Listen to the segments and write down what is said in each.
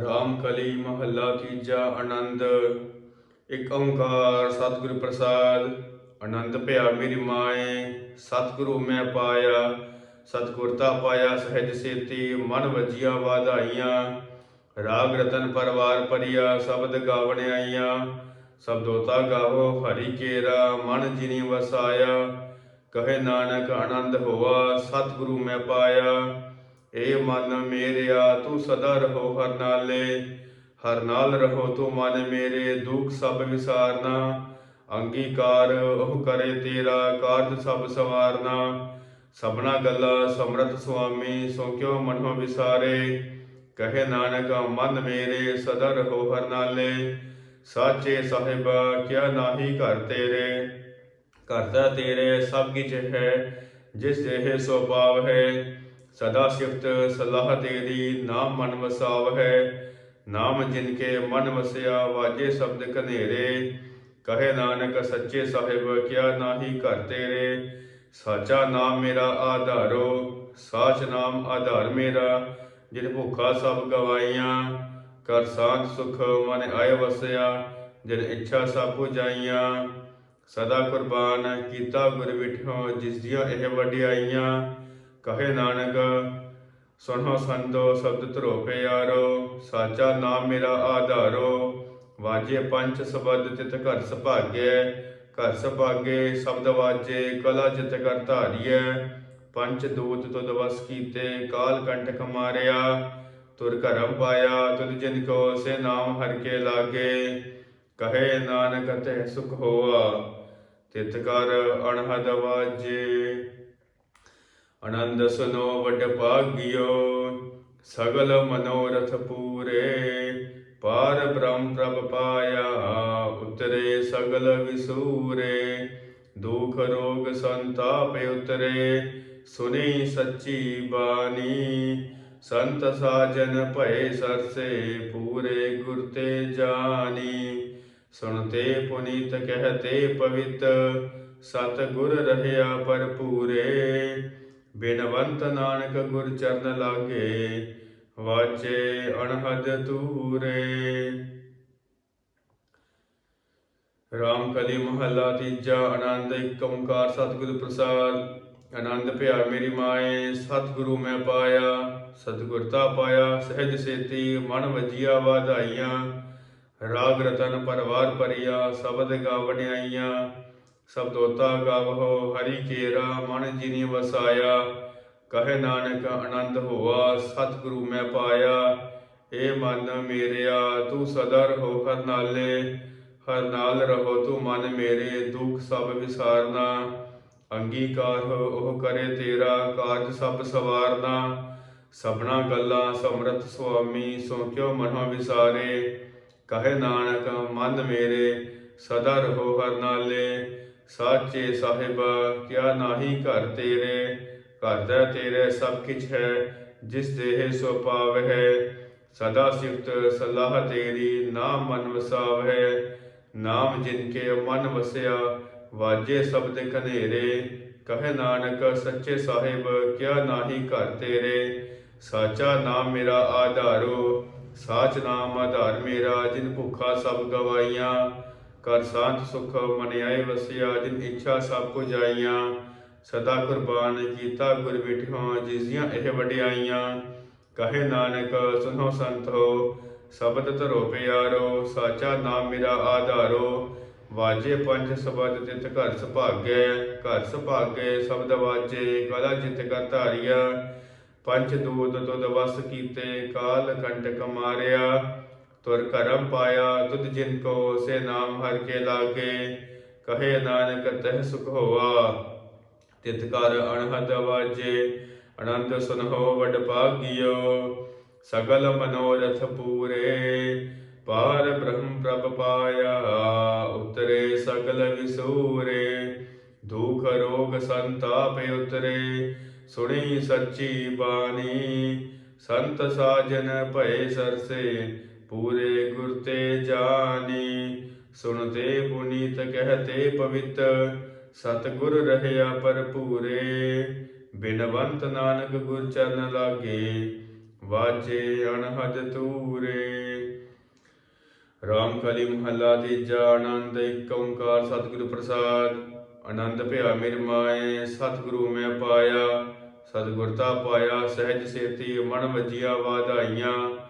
ਰਾਮ ਕਲੀ ਮਹੱਲਾ ਤੀਜਾ ਆਨੰਦ। ਇਕ ਓੰਕਾਰ ਸਤਿਗੁਰ ਪ੍ਰਸਾਦ। ਆਨੰਦ ਭਿਆ ਮੇਰੀ ਮਾਏ, ਸਤਿਗੁਰੂ ਮੈਂ ਪਾਇਆ। ਸਤਿਗੁਰਤਾ ਪਾਇਆ ਸਹਿਜ ਸੇਤੀ, ਮਨ ਵਜੀਆਂ ਵਾਧਾਈਆਂ। ਰਾਗ ਰਤਨ ਪਰਵਾਰ ਪਰਿਆ, ਸ਼ਬਦ ਗਾਵਣ ਆਈਆਂ। ਸਬਦੋਤਾ ਗਾਵੋ ਹਰੀ ਕੇਰਾ, ਮਨ ਜਿਨੀ ਵਸਾਇਆ। ਕਹੇ ਨਾਨਕ ਆਨੰਦ ਹੋਆ, ਸਤਿਗੁਰੂ ਮੈਂ ਪਾਇਆ। ਏ ਮਨ ਮੇਰਿਆ, ਤੂੰ ਸਦਾ ਰਹੋ ਹਰ ਨਾਲੇ। ਹਰ ਨਾਲ ਰਹੋ ਤੂੰ ਮਨ ਮੇਰੇ, ਦੁਖ ਸਭ ਵਿਸਾਰਨਾ। ਅੰਗੀਕਾਰ ਉਹ ਕਰੇ ਤੇਰਾ, ਕਾਰਜ ਸਭ ਸਵਾਰਨਾ। ਸਭਨਾ ਗੱਲਾਂ ਸਮਰਤ ਸੁਆਮੀ, ਸੋ ਕਿਉ ਮਨੋ ਵਿਸਾਰੇ? ਕਹੇ ਨਾਨਕ, ਮਨ ਮੇਰੇ, ਸਦਾ ਰਹੋ ਹਰ ਨਾਲੇ। ਸਾਚੇ ਸਾਹਿਬ, ਕਿਆ ਨਾਹੀ ਘਰ ਤੇਰੇ? ਕਰਤਾ ਤੇਰੇ ਸਭ ਕਿਛ ਹੈ, ਜਿਸ ਦੇਹ ਸੋ ਪਾਵ ਹੈ। ਸਦਾ ਸਿਫਤ ਸਲਾਹ ਤੇਰੀ, ਨਾਮ ਮਨ ਵਸਾਵ ਹੈ ਨਾਮ ਜਿਨ ਕੇ ਮਨ ਵਸਿਆ, ਵਾਜੇ ਸ਼ਬਦ ਕਨੇਰੇ ਕਹੇ ਨਾਨਕ ਸੱਚੇ ਸਾਹਿਬ, ਕਿਆ ਨਾਹੀ ਘਰ ਤੇਰੇ, ਸਾਚਾ ਨਾਮ ਮੇਰਾ ਆਧਾਰੋ, ਸਾਚ ਨਾਮ ਆਧਾਰ ਮੇਰਾ, ਜਿਨ ਭੁੱਖਾ ਸਭ ਗਵਾਈਆਂ, ਕਰ ਸਾਧ ਸੁਖ ਮਨ ਆਏ ਵਸਿਆ, ਜਿਨ ਇੱਛਾ ਸਭ ਪੁਜਾਈਆਂ, ਸਦਾ ਕੁਰਬਾਨ ਕੀਤਾ ਗੁਰ ਵਿਠੋ, ਜਿਸ ਦੀਆਂ ਇਹ ਵਡਿਆਈਆਂ ਕਹੇ ਨਾਨਕ, ਸੁਣੋ ਸੰਤੋ ਸ਼ਬਦ ਧਰੋ ਪਿਆਰੋ ਸਾਚਾ ਨਾਮ ਮੇਰਾ ਆਧਾਰੋ। ਵਾਜੇ ਪੰਜ ਸ਼ਬਦ ਤਿਤ ਘਰ ਸੁਭਾਗੈ, ਘਰ ਸੁਭਾਗੇ ਸ਼ਬਦ ਵਾਜੇ, ਕਲਾ ਜਿਤ ਕਰ ਧਾਰੀਐ। ਪੰਜ ਦੂਤ ਤੁਧ ਵਸ ਕੀਤੇ, ਕਾਲ ਕੰਟਕ ਮਾਰਿਆ। ਤੁਰ ਕਰਮ ਪਾਇਆ, ਤੁਧ ਜਿਨ ਕੋ ਸੇ ਨਾਮ ਹਰ ਕੇ ਲਾਗੇ। ਕਹੇ ਨਾਨਕ ਤੇ ਸੁਖ ਹੋਆ, ਤਿਤ ਕਰ ਅਣਹਦ ਵਾਜੇ। ਆਨੰਦ ਸੁਨੋ ਵਡ ਭਾਗਿਓ, ਸਗਲ ਮਨੋਰਥ ਪੂਰੇ। ਪਾਰ ਬ੍ਰਹਮ ਪ੍ਰਭ ਪਾਇਆ, ਉਤਰੇ ਸਗਲ ਵਿਸੂਰੇ। ਦੁਖ ਰੋਗ ਸੰਤਾਪ ਉਤਰੇ, ਸੁਨੀ ਸੱਚੀ ਬਾਣੀ। ਸੰਤ ਸਾਜਨ ਭਏ ਸਰਸੇ, ਪੂਰੇ ਗੁਰ ਤੇ ਜਾਣੀ। ਸੁਣਤੇ ਪੁਨੀਤ, ਕਹਤੇ ਪਵਿੱਤ ਸਤ ਗੁਰ ਰਹਿਆ ਭਰਪੂਰੇ। ਬਿਨਵੰਤ ਨਾਨਕ ਗੁਰ ਚਰਨ ਲਾਗੇ, ਵਾਚੇ ਅਣਹਦ ਤੂਰੇ ਰਾਮ ਕਲੀ ਮਹੱਲਾ ਤੀਜਾ, ਆਨੰਦ ਏਕ ਓੰਕਾਰ, ਸਤਿਗੁਰ ਪ੍ਰਸਾਦ। ਆਨੰਦ ਭਿਆ ਮੇਰੀ ਮਾਏ, ਸਤਿਗੁਰੂ ਮੈਂ ਪਾਇਆ ਸਤਿਗੁਰਤਾ ਪਾਇਆ, ਸਹਿਜ ਸੇਤੀ, ਮਨ ਵਜੀਆ ਵਾਧਾਈਆਂ। ਰਾਗ ਰਤਨ ਪਰਵਾਰ ਪਰਿਆ ਸ਼ਬਦ ਗਾਵਣ ਆਈਆਂ। ਸਬਦੋਤਾ ਗਾਵੋ ਹਰੀ ਕੇਰਾ, ਮਨ ਜਿਨੀ ਵਸਾਇਆ, ਕਹੇ ਨਾਨਕ ਆਨੰਦ ਹੋਆ, ਸਤਿਗੁਰੂ ਮੈਂ ਪਾਇਆ। ਏ ਮਨ ਮੇਰਿਆ, ਤੂੰ ਸਦਾ ਰਹੋ ਹਰ ਨਾਲੇ, ਹਰ ਨਾਲ ਰਹੋ ਤੂੰ ਮਨ ਮੇਰੇ, ਦੁੱਖ ਸਭ ਵਿਸਾਰਨਾ। ਅੰਗੀਕਾਰ ਹੋ, ਉਹ ਕਰੇ ਤੇਰਾ, ਕਾਰਜ ਸਭ ਸਵਾਰਨਾ। ਸਭਨਾ ਗੱਲਾਂ ਸਮਰਤ ਸੁਆਮੀ, ਸੋ ਕਿਉ ਮਨੋ ਵਿਸਾਰੇ। ਕਹੇ ਨਾਨਕ, ਮਨ ਮੇਰੇ, ਸਦਾ ਰਹੋ ਹਰ ਨਾਲੇ ਸਾਚੇ ਸਾਹਿਬ, ਕਿਆ ਨਾਹੀ ਘਰ ਤੇਰੇ? ਘਰ ਦਾ ਤੇਰੇ ਸਭ ਕਿਛ ਹੈ, ਜਿਸ ਦੇਹ ਸੋ ਪਾਵ ਹੈ। ਸਦਾ ਸਿਫਤ ਸਲਾਹ ਤੇਰੀ, ਨਾਮ ਮਨ ਵਸਾਵ ਹੈ। ਨਾਮ ਜਿਨ ਕੇ ਮਨ ਵਸਿਆ, ਵਾਜੇ ਸ਼ਬਦ ਕਨੇਰੇ ਕਹੇ ਨਾਨਕ, ਸੱਚੇ ਸਾਹਿਬ, ਕਿਆ ਨਾਹੀ ਘਰ ਤੇਰੇ? ਸਾਚਾ ਨਾਮ ਮੇਰਾ ਆਧਾਰੋ, ਸਾਚ ਨਾਮ ਆਧਾਰ ਮੇਰਾ, ਜਿਨ ਭੁੱਖਾ ਸਭ ਗਵਾਈਆਂ। ਕਰ ਸਾਂਝ ਸੁਖ ਮਨ ਵਸਿਆ, ਜਿਨ ਇੱਛਾ ਸਭ ਕੋ ਜਾਈਆਂ, ਸਦਾ ਕੁਰਬਾਨ ਕੀਤਾ ਗੁਰ ਵਿਠਿਓ ਜਿਸ ਦੀਆਂ ਇਹ ਵਡਿਆਈਆਂ। ਕਹੇ ਨਾਨਕ, ਸੁਨੋ ਸੰਤੋ, ਸ਼ਬਦ ਧਰੋ ਪਿਆਰੋ, ਸਾਚਾ ਨਾਮ ਮੇਰਾ ਆਧਾਰੋ। ਵਾਜੇ ਪੰਜ ਸ਼ਬਦ ਤਿਤ ਘਰ ਸੁਭਾਗੈ, ਘਰ ਸੁਭਾਗੇ ਸ਼ਬਦ ਵਾਜੇ, ਕਲਾ ਜਿਤ ਕਰ ਧਾਰਿਆ। ਪੰਜ ਦੂਤ ਤੁਧ ਵਸ ਕੀਤੇ, ਕਾਲ ਕੰਟਕ ਮਾਰਿਆ। ਤੁਰ ਕਰਮ ਪਾਇਆ, ਤੁਧ ਜਿਨ ਕੋ ਸੇ ਨਾਮ ਹਰ ਕੇ ਲਾਗੇ, ਕਹੇ ਨਾਨਕ ਤਹਿ ਸੁਖ ਹੋਆ। ਤਿਤ ਕਰ ਅਣਹਦ ਵਾਜੇ ਆਨੰਦ ਸੁਨਹੁ ਵਡ ਭਾਗਿਓ, ਸਗਲ ਮਨੋਰਥ ਪੂਰੇ। ਪਾਰ ਬ੍ਰਹਮ ਪ੍ਰਭ ਪਾਇਆ, ਉਤਰੇ ਸਗਲ ਵਿਸੂਰੇ। ਦੁਖ ਰੋਗ ਸੰਤਾਪ ਉਤਰੇ, ਸੁਣੀ ਸੱਚੀ ਬਾਣੀ। ਸੰਤ ਸਾਜਨ ਭਏ ਸਰਸੇ ਪੂਰੇ ਗੁਰ ਤੇ ਜਾਣੀ ਸੁਣਤੇ ਪੁਨੀਤ ਕਹਤੇ ਪਵਿੱਤ, ਸਤਿਗੁਰ ਰਹਿਆ ਭਰਪੂਰੇ, ਬਿਨਵੰਤ ਨਾਨਕ ਗੁਰ ਚਰਨ ਲਾਗੇ, ਵਾਜੇ ਅਨਹਦ ਤੂਰੇ ਰਾਮ ਕਲੀ ਮਹੱਲਾ ਤੀਜਾ, ਆਨੰਦ ਇੱਕ ਓੰਕਾਰ, ਸਤਿਗੁਰੂ ਪ੍ਰਸਾਦ, ਆਨੰਦ ਭਿਆ ਮਿਰ ਮਾਏ, ਸਤਿਗੁਰੂ ਮੈਂ ਪਾਇਆ ਸਤਿਗੁਰਤਾ ਪਾਇਆ, ਸਹਿਜ ਸੇਤੀ ਮਨ ਵਜੀਆ ਵਾਧਾਈਆਂ।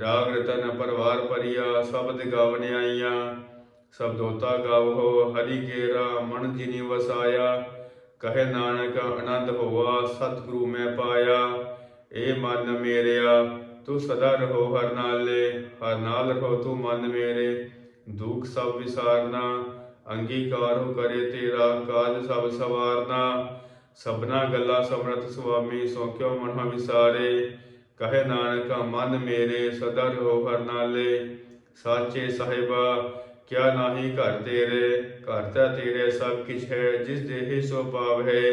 ਰਾਗ ਰਤਨ ਪਰਵਾਰ ਪਰਿਆ ਸ਼ਬਦ ਗਾਵਨ ਆਈਆਂ। ਸਬਦੋਤਾ ਗਾਵੋ ਹਰੀ ਕੇਰਾ, ਮਨ ਜਿਨੀ ਵਸਾਇਆ। ਕਹੇ ਨਾਨਕ ਆਨੰਦ ਹੋਆ, ਸਤਿਗੁਰੂ ਮੈਂ ਪਾਇਆ। ਏ ਮਨ ਮੇਰਿਆ, ਤੂੰ ਸਦਾ ਰਹੋ ਹਰ ਨਾਲੇ। ਹਰ ਨਾਲ ਰਹੋ ਤੂੰ ਮਨ ਮੇਰੇ। ਦੁੱਖ ਸਭ ਵਿਸਾਰਨਾ, ਅੰਗੀਕਾਰ ਹੋ ਕਰੇ ਤੇਰਾ, ਕਾਜ ਸਭ ਸਵਾਰਨਾ। ਸਭਨਾ ਗੱਲਾਂ ਸਮਰਤ ਸੁਆਮੀ, ਸੋ ਕਿਉ ਮਨ ਵਿਸਾਰੇ। ਕਹੇ ਨਾਨਕ, ਮਨ ਮੇਰੇ ਸਦਾ ਰਹੋ ਹਰ ਨਾਲੇ ਸਾਚੇ ਸਾਹਿਬਾ, ਕਿਆ ਨਾਹੀ ਘਰ ਤੇਰੇ? ਘਰ ਤਾਂ ਤੇਰੇ ਸਭ ਕਿਛ ਹੈ, ਜਿਸ ਦੇਹੇ ਸੋ ਪਾਵ ਹੈ।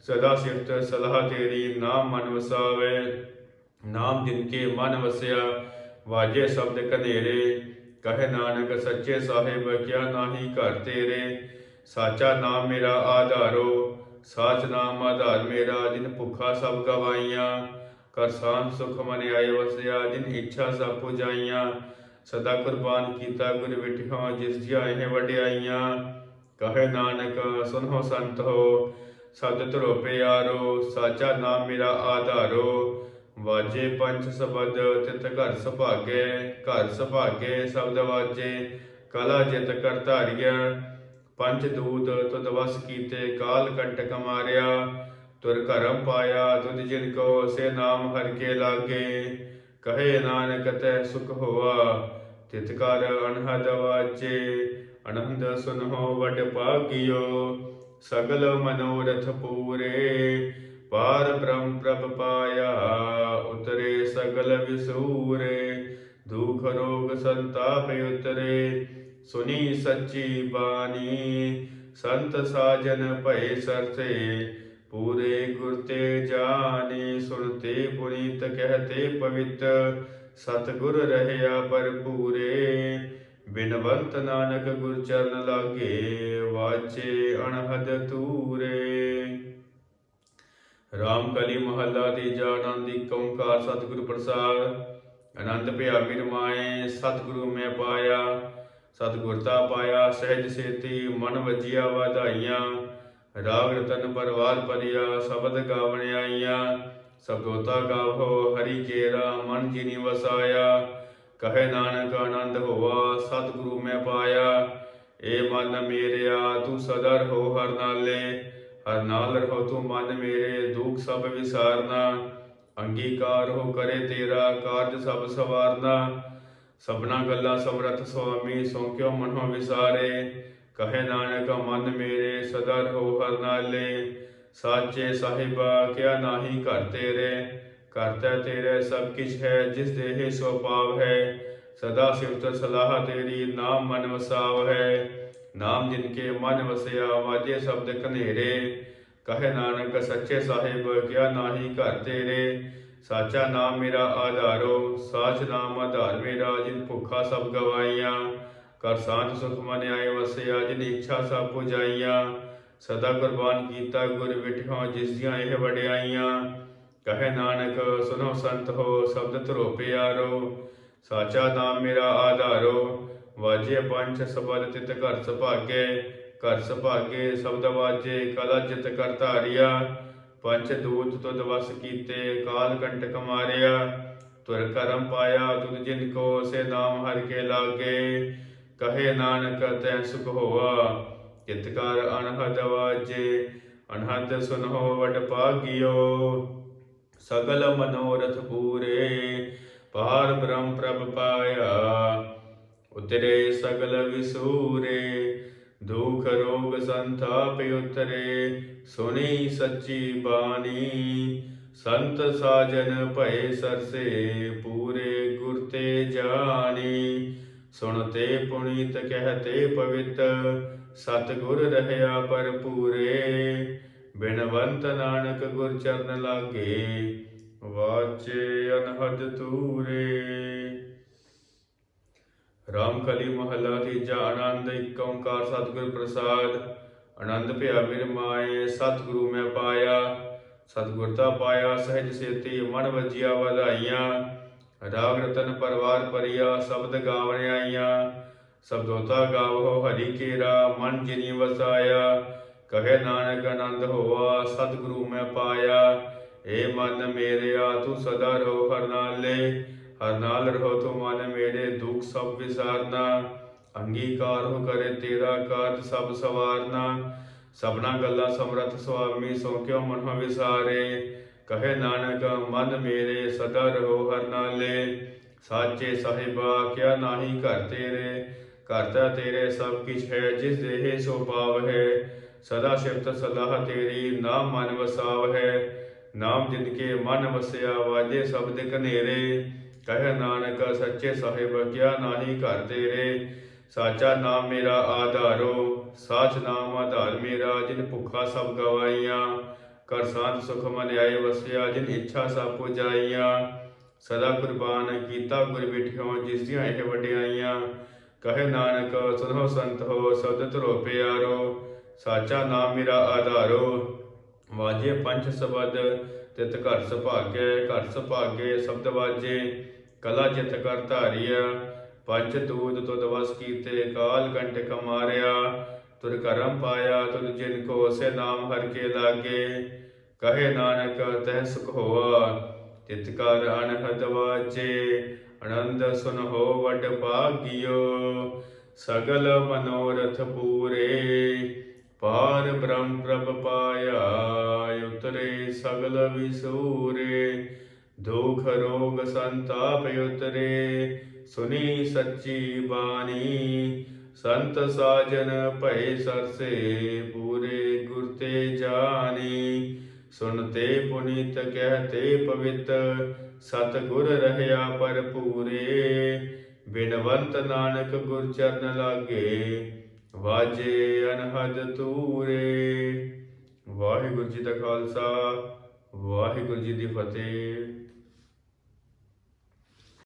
ਸਦਾ ਸਿਫਤ ਸਲਾਹ ਤੇਰੀ, ਨਾਮ ਮਨ ਵਸਾਵੇ। ਨਾਮ ਦਿਨ ਕੇ ਮਨ ਵਸਿਆ, ਵਾਜੇ ਸ਼ਬਦ ਕਨੇਰੇ ਕਹੇ ਨਾਨਕ, ਸੱਚੇ ਸਾਹਿਬ, ਕਿਆ ਨਾਹੀ ਘਰ ਤੇਰੇ? ਸਾਚਾ ਨਾਮ ਮੇਰਾ ਆਧਾਰੋ, ਸਾਚ ਨਾਮ ਆਧਾਰ ਮੇਰਾ, ਜਿਨ ਭੁੱਖਾ ਸਭ ਗਵਾਈਆਂ। ਕਰ ਸਾਂਝ ਸੁਖ ਮਨ ਆਏ ਵਸਿਆ, ਜਿਨ ਇੱਛਾ ਸਭ ਪੁਜਾਈਆਂ। ਸਦਾ ਕੁਰਬਾਨ ਕੀਤਾ ਗੁਰ ਵਿਟਿਓ ਜਿਸ ਜਿਆਏ ਵਡਿਆਈਆਂ। ਕਹੇ ਨਾਨਕ, ਸੁਨੋ ਸੰਤ ਹੋ ਸਤ ਧਰੋ ਪਿਆਰੋ, ਸਾਚਾ ਨਾਮ ਮੇਰਾ ਆਧਾਰੋ। ਵਾਜੇ ਪੰਜ ਸ਼ਬਦ ਤਿਤ ਘਰ ਸੁਭਾਗੇ ਘਰ ਸੁਭਾਗੇ ਸ਼ਬਦ ਵਾਜੇ। ਕਲਾ ਜਿਤ ਕਰ ਧਾਰਿਆ ਪੰਜ ਦੂਤ ਤੁਧ ਵਸ ਕੀਤੇ, ਕਾਲ ਕੰਟਕ ਮਾਰਿਆ। ਤੁਰ ਕਰਮ ਪਾਇਆ ਤੁਧ ਜਿਨ ਕੋ ਸੇ ਨਾਮ ਹਰ ਕੇ ਲਾਗੇ। ਕਹੇ ਨਾਨਕ ਤੈ ਸੁਖ ਹੋਆ, ਤਿਤ ਕਰ ਅਨਹਦ ਵਾਜੇ। ਅਨੰਦ ਸੁਨਹੁ ਵਡ ਭਾਗਿਓ, ਸਗਲ ਮਨੋਰਥ ਪੂਰੇ। ਪਾਰ ਬ੍ਰਹਮ ਪ੍ਰਭ ਪਾਇਆ, ਉਤਰੇ ਸਗਲ ਵਿਸੂਰੇ। ਦੁਖ ਰੋਗ ਸੰਤਾਪ ਉਤਰੇ, ਸੁਨੀ ਸੱਚੀ ਬਾਣੀ। ਸੰਤ ਸਾਜਨ ਭਏ ਸਰਤੇ ਪੂਰੇ ਗੁਰ ਤੇ ਜਾਣੇ ਸੁਣਤੇ ਪੁਨੀਤ ਕਹਤੇ ਪਵਿੱਤ। ਸਤਿਗੁਰ ਰਹਿਆ ਭਰਪੂਰੇ, ਬਿਨਵੰਤ ਨਾਨਕ ਗੁਰ ਚਰਨ ਲਾਗੇ, ਵਾਚੇ ਅਣਹਦ ਤੂਰੇ ਰਾਮ ਕਲੀ ਮਹੱਲਾ ਦੀ ਆਨੰਦ ਦੀ ਓੰਕਾਰ ਸਤਿਗੁਰ ਪ੍ਰਸਾਦ, ਆਨੰਦ ਭਿਆ ਮਿਰ ਸਤਿਗੁਰੂ ਮੈਂ ਪਾਇਆ। ਸਤਿਗੁਰਤਾ ਪਾਇਆ, ਸਹਿਜ ਸੇਤੀ, ਮਨ ਵਜੀਆ ਵਧਾਈਆਂ। ਰਾਗ ਰਤਨ ਪਰਵਾਰ ਪਰਿਆ, ਸ਼ਬਦ ਗਾਵਣ ਆਈਆਂ ਸਬਦੋਤਾ ਗਾਵੋ, ਹਰੀ ਕੇਰਾ, ਮਨ ਜਿਨੀ ਵਸਾਇਆ, ਕਹੇ ਨਾਨਕ ਆਨੰਦ ਹੋਵਾ ਸਤਿਗੁਰੂ ਮੈਂ ਪਾਇਆ। ਏ ਮਨ ਮੇਰਿਆ, ਤੂੰ ਸਦਾ ਰਹੋ ਹਰ ਨਾਲੇ, ਹਰ ਨਾਲ ਰਹੋ ਤੂੰ ਮਨ ਮੇਰੇ, ਦੁੱਖ ਸਭ ਵਿਸਾਰਨਾ। ਅੰਗੀਕਾਰ ਹੋ ਕਰੇ ਤੇਰਾ, ਕਾਰਜ ਸਭ ਸਵਾਰਨਾ। ਸਭਨਾ ਗੱਲਾਂ ਸਮਰਥ ਸੁਆਮੀ, ਸੋ ਕਿਉ ਮਨੋ ਵਿਸਾਰੇ। ਕਹੇ ਨਾਨਕ ਮਨ ਮੇਰੇ ਸਦਾ ਰਹੋ ਹਰ ਨਾਲੇ ਸਾਚੇ ਸਾਹਿਬਾ ਕਿਆ ਨਾਹੀ ਘਰ ਤੇਰੇ ਕਰਤਾ ਤੇਰੇ ਸਭ ਕਿਛ ਹੈ ਜਿਸ ਦੇਹੇ ਸੋ ਪਾਵ ਹੈ ਸਦਾ ਸਿਫਤ ਸਲਾਹ ਤੇਰੀ ਨਾਮ ਮਨ ਵਸਾਵ ਹੈ ਨਾਮ ਜਿਨ ਕੇ ਮਨ ਵਸਿਆ ਵਾਜੇ ਸ਼ਬਦ ਕਨੇਰੇ ਕਹੇ ਨਾਨਕ ਸੱਚੇ ਸਾਹਿਬ ਕਿਆ ਨਾਹੀ ਘਰ ਤੇਰੇ ਸਾਚਾ ਨਾਮ ਮੇਰਾ ਆਧਾਰੋ ਸਾਚ ਨਾਮ ਆਧਾਰ ਮੇਰਾ ਜਿਨ ਭੁੱਖਾ ਸਭ ਗਵਾਈਆਂ ਕਰ ਸਾਂਝ ਸੁਖ ਮਨ ਆਏ ਵਸਿਆ ਜਿਨ ਇੱਛਾ ਸਭ ਪੁਜਾਈਆਂ ਸਦਾ ਕੁਰਬਾਨ ਕੀਤਾ ਗੁਰ ਵਿਟਿਓ ਜਿਸ ਦੀਆਂ ਇਹ ਵਡਿਆਈਆਂ। ਕਹੇ ਨਾਨਕ, ਸੁਨੋ ਸੰਤ ਹੋ, ਸ਼ਬਦ ਧਰੋ ਪਿਆਰੋ। ਸਾਚਾ ਨਾਮ ਮੇਰਾ ਆਧਾਰੋ। ਵਾਜੇ ਪੰਜ, ਸ਼ਬਦ ਤਿਤ ਘਰ ਸੁਭਾਗੇ। ਘਰ ਸੁਭਾਗੇ, ਸ਼ਬਦ ਵਾਜੇ, ਕਲਾ ਜਿਤ ਕਰ ਧਾਰਿਆ। ਪੰਜ ਦੂਤ ਤੁਧ ਵਸ ਕੀਤੇ, ਕਾਲ ਕੰਟਕ ਮਾਰਿਆ। ਤੁਰ ਕਰਮ ਪਾਇਆ, ਤੁਧ ਜਿਨ ਕੋ, ਸੇ ਨਾਮ ਹਰ ਕੇ ਲਾਗੇ। ਕਹੇ ਨਾਨਕ ਤੈ ਸੁਖ ਹੋਆ, ਕਿਤ ਕਰ ਅਨਹਦ ਵਾਜੇ ਅਨਹਦ ਸੁਨਹੁ ਵਡ ਭਾਗਿਓ। ਸਗਲ ਮਨੋਰਥ ਪੂਰੇ ਪਾਰ ਬ੍ਰਹਮ ਪ੍ਰਭ ਪਾਇਆ, ਉਤਰੇ ਸਗਲ ਵਿਸੂਰੇ। ਦੁਖ ਰੋਗ ਸੰਤਾਪ ਉਤਰੇ, ਸੁਣੀ ਸੱਚੀ ਬਾਣੀ। ਸੰਤ ਸਾਜਨ ਭਏ ਸਰਸੇ, ਪੂਰੇ ਗੁਰ ਤੇ ਜਾਣੀ। ਸੁਣਤੇ ਪੁਨੀਤ ਕਹਤੇ ਪਵਿੱਤ, ਸਤਿਗੁਰ ਰਹਿਆ ਭਰਪੂਰੇ। ਬਿਨਵੰਤ ਨਾਨਕ ਗੁਰ ਚਰਨ ਲਾਗੇ, ਵਾਚੇ ਅਨਹਦ ਤੂਰੇ ਰਾਮ ਕਲੀ ਮਹੱਲਾ ਤੀਜਾ ਆਨੰਦ ਏਕ ਓੰਕਾਰ ਸਤਿਗੁਰ ਪ੍ਰਸਾਦ, ਆਨੰਦ ਭਿਆ ਮਿਰ ਮਾਏ, ਸਤਿਗੁਰੂ ਮੈਂ ਪਾਇਆ। ਸਤਿਗੁਰਤਾ ਪਾਇਆ, ਸਹਿਜ ਸੇਤੀ ਮਨ ਵਜਿਆ ਵਧਾਈਆਂ। ਰਾਗ ਰਤਨ ਪਰਵਾਰ ਪਰਿਆ, ਸ਼ਬਦ ਗਾਵਣ ਆਈਆਂ। ਸਬਦੋਤਾ ਗਾਵੋ ਹਰੀ ਕੇਰਾ, ਮਨ ਜਿਨੀ ਵਸਾਇਆ। ਕਹੇ ਨਾਨਕ ਆਨੰਦ ਹੋਆ, ਸਤਿਗੁਰੂ ਮੈਂ ਪਾਇਆ। ਏ ਮਨ ਮੇਰਿਆ, ਤੂੰ ਸਦਾ ਰਹੋ ਹਰ ਨਾਲੇ। ਹਰ ਨਾਲ ਰਹੋ ਤੂੰ ਮਨ ਮੇਰੇ, ਦੁੱਖ ਸਭ ਵਿਸਾਰਨਾ। ਅੰਗੀਕਾਰ ਹੋ ਕਰੇ ਤੇਰਾ ਕਾਰਜ ਸਭ ਸਵਾਰਨਾ। ਸਭਨਾ ਗੱਲਾਂ ਸਮਰਥ ਸੁਆਮੀ, ਸੋ ਕਿਉ ਮਨ ਵਿਸਾਰੇ? ਕਹੇ ਨਾਨਕ, ਮਨ ਮੇਰੇ ਸਦਾ ਰਹੋ ਹਰ ਨਾਲੇ ਸਾਚੇ ਸਾਹਿਬਾ, ਕਿਆ ਨਾਹੀ ਘਰ ਤੇਰੇ? ਘਰ ਤਾਂ ਤੇਰੇ ਸਭ ਕਿਛ ਹੈ, ਜਿਸ ਦੇਹ ਸੋ ਪਾਵ ਹੈ। ਸਦਾ ਸਿਫਤ ਸਲਾਹ ਤੇਰੀ, ਨਾਮ ਮਨ ਵਸਾਵ ਹੈ। ਨਾਮ ਜਿਨ ਕੇ ਮਨ ਵਸਿਆ, ਵਾਜੇ ਸ਼ਬਦ ਕਨੇਰੇ ਕਹਿ ਨਾਨਕ, ਸੱਚੇ ਸਾਹਿਬ, ਕਿਆ ਨਾਹੀ ਘਰ ਤੇਰੇ? ਸਾਚਾ ਨਾਮ ਮੇਰਾ ਆਧਾਰੋ, ਸਾਚ ਨਾਮ ਆਧਾਰ ਮੇਰਾ, ਜਿਨ ਭੁੱਖਾ ਸਭ ਗਵਾਈਆਂ। ਕਰ ਸਾਧ ਸੁਖ ਮਨ ਆਏ ਵਸਿਆ, ਜਿਨ ਇੱਛਾ ਸਭ ਪੁਜਾਈਆਂ ਸਦਾ ਕੁਰਬਾਨ ਕੀਤਾ ਗੁਰ ਬਿਠਿਓ, ਜਿਸ ਦੀਆਂ ਇਹ ਵਡਿਆਈਆਂ। ਕਹੇ ਨਾਨਕ, ਸੁਨੋ ਸੰਤ ਹੋ, ਸਬਦ ਧਰੋ ਪਿਆਰੋ। ਸਾਚਾ ਨਾਮ ਮੇਰਾ ਆਧਾਰੋ। ਵਾਜੇ ਪੰਜ ਸ਼ਬਦ, ਤਿਤ ਘਰ ਸੁਭਾਗੈ ਘਰ ਸੁਭਾਗੈ ਸ਼ਬਦ ਵਾਜੇ। ਕਲਾ ਜਿਤ ਕਰ ਧਾਰਿਆ ਪੰਜ ਦੂਤ ਤੁਧ ਵਸ ਕੀਤੇ, ਕਾਲ ਕੰਟਕ ਮਾਰਿਆ ਤੁਰ ਕਰਮ ਪਾਇਆ, ਤੁਧ ਜਿਨ ਕੋ, ਸੇ ਨਾਮ ਹਰ ਕੇ ਲਾਗੇ। ਕਹੇ ਨਾਨਕ, ਤਹਿ ਸੁਖ ਹੋਆ, ਤਿਤ ਕਰ ਅਨਹਦ ਵਾਜੇ, ਆਨੰਦ ਸੁਨ ਹੋ ਵਡ ਭਾਗਿਓ, ਸਗਲ ਮਨੋਰਥ ਪੂਰੇ, ਪਾਰ ਬ੍ਰਹਮ ਪ੍ਰਭ ਪਾਇਆ ਉਤਰੇ ਸਗਲ ਵਿਸੂਰੇ, ਦੁਖ ਰੋਗ ਸੰਤਾਪ ਉਤਰੇ, ਸੁਨੀ ਸੱਚੀ ਬਾਣੀ, ਸੰਤ ਸਾਜਨ ਭਏ ਸਰਸੇ ਪੂਰੇ। ਜਾਣੀ ਸੁਨਤੇ ਪੁਨੀਤ ਕਹਤੇ ਪਵਿੱਤ ਸਤ ਗੁਰ ਰਹਿਆ ਪਰ ਪੂਰੇ ਬਿਨਵੰਤ ਨਾਨਕ ਗੁਰ ਚਰਨ ਲਾਗੇ, ਵਾਜੇ ਅਨਹਦ ਤੂਰੇ ਵਾਹਿਗੁਰੂ ਜੀ ਦਾ ਖਾਲਸਾ, ਵਾਹਿਗੁਰੂ ਜੀ ਦੀ ਫਤਿਹ।